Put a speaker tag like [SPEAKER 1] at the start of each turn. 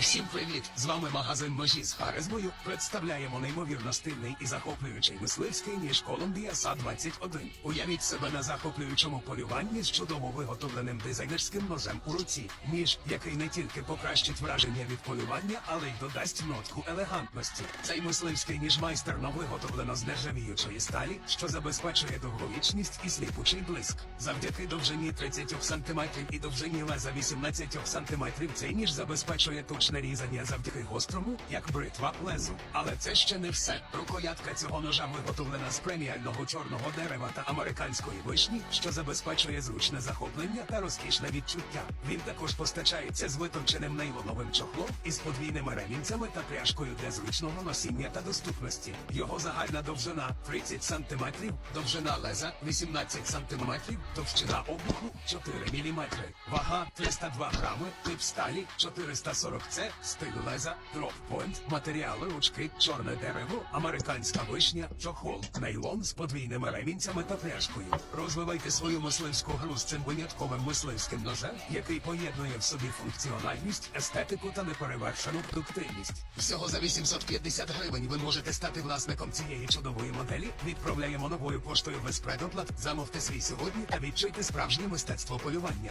[SPEAKER 1] Всім привіт! З вами магазин Ножі з харизмою. Представляємо неймовірно стильний і захоплюючий мисливський ніж Колумбія са 21 Уявіть себе на захоплюючому полюванні з чудово виготовленим дизайнерським ножем у руці. Ніж, який не тільки покращить враження від полювання, але й додасть нотку елегантності. Цей мисливський ніж майстерно виготовлено з нержавіючої сталі, що забезпечує довговічність і сліпучий блиск. Завдяки довжині 30 см і довжині леза 18 см цей ніж забезпечує точне різання завдяки гострому, як бритва лезу. Але це ще не все. Рукоятка цього ножа виготовлена з преміального чорного дерева та американської вишні, що забезпечує зручне захоплення та розкішне відчуття. Він також постачається з витонченим нейлоновим чохлом із подвійними ремінцями та пряжкою для зручного носіння та доступності. Його загальна довжина 30 см, довжина леза 18 см, товщина обуху 4 мм, вага 302 грами, тип сталі 440 С, стиль леза, дроппойнт, матеріали ручки, чорне дерево, американська вишня, чохол, нейлон з подвійними ремінцями та пряжкою. Розвивайте свою мисливську гру з цим винятковим мисливським ножем, який поєднує в собі функціональність, естетику та неперевершену продуктивність. Всього за 850 гривень ви можете стати власником цієї чудової моделі. Відправляємо новою поштою без предоплат. Замовте свій сьогодні та відчуйте справжнє мистецтво полювання.